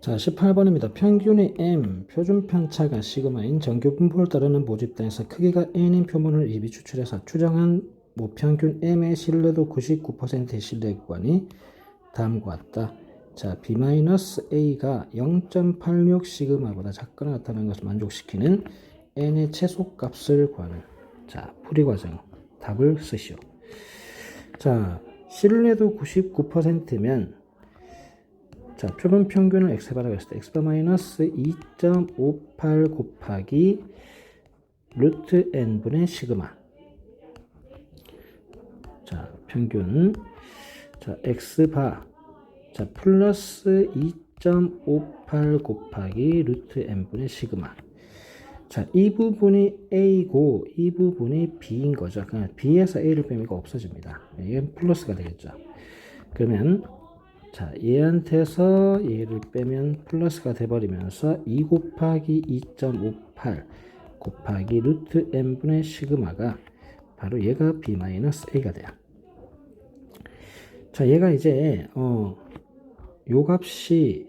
자, 18번입니다. 평균의 m, 표준 편차가 시그마인 정규 분포를 따르는 모집단에서 크기가 n인 표본을 입이 추출해서 추정한 모평균 m의 신뢰도 99%의 신뢰 구간이 다음과 같다. 자, b-a가 0.86 시그마보다 작거나 같다는 것을 만족시키는 n의 최소값을 구하는 자, 풀이 과정 답을 쓰시오. 자, 신뢰도 99%면 자, 표본 평균을 x바라고 했을 때 x바 마이너스 2.58 곱하기 루트 n분의 시그마 자, 평균 자, x바 자, 플러스 2.58 곱하기 루트 n분의 시그마 자, 이 부분이 a고 이 부분이 b인 거죠. 그냥 b에서 a를 빼면 이거 없어집니다. 이게 플러스가 되겠죠. 그러면 자, 얘한테서 얘를 빼면 플러스가 돼버리면서 2 곱하기 2.58 곱하기 루트 n분의 시그마가 바로 얘가 b 마이너스 a가 돼요. 자, 얘가 이제 어, 요 값이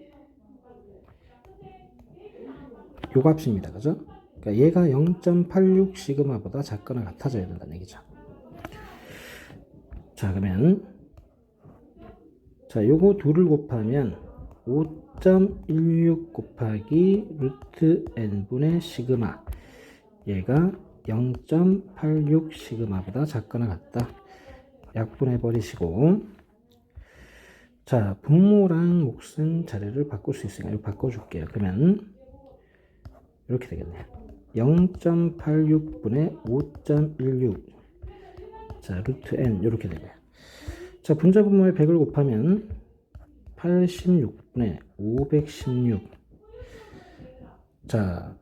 요 값입니다. 그죠? 그러니까 얘가 0.86 시그마보다 작거나 같아져야 된다는 얘기죠. 자, 그러면 자, 요거 둘을 곱하면 5.16 곱하기 루트 n분의 시그마 얘가 0.86 시그마보다 작거나 같다. 약분해 버리시고 자, 분모랑 몫은 자리를 바꿀 수 있으니까 이거 바꿔 줄게요. 그러면 이렇게 되겠네요. 0.86분의 5.16 자, 루트 n 이렇게 되고요. 자, 분자 분모에 100을 곱하면 86분의 516 자,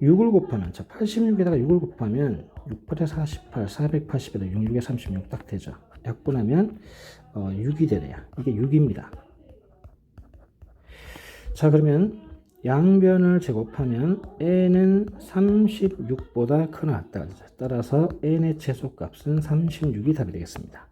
6을 곱하면 자, 86에다가 6을 곱하면 6, 8에 48, 480에다 6, 6에 36 딱 되죠. 약분하면 어, 6이 되네요. 이게 6입니다. 자, 그러면 양변을 제곱하면 n은 36보다 크나. 따라서 n의 최소값은 36이 답이 되겠습니다.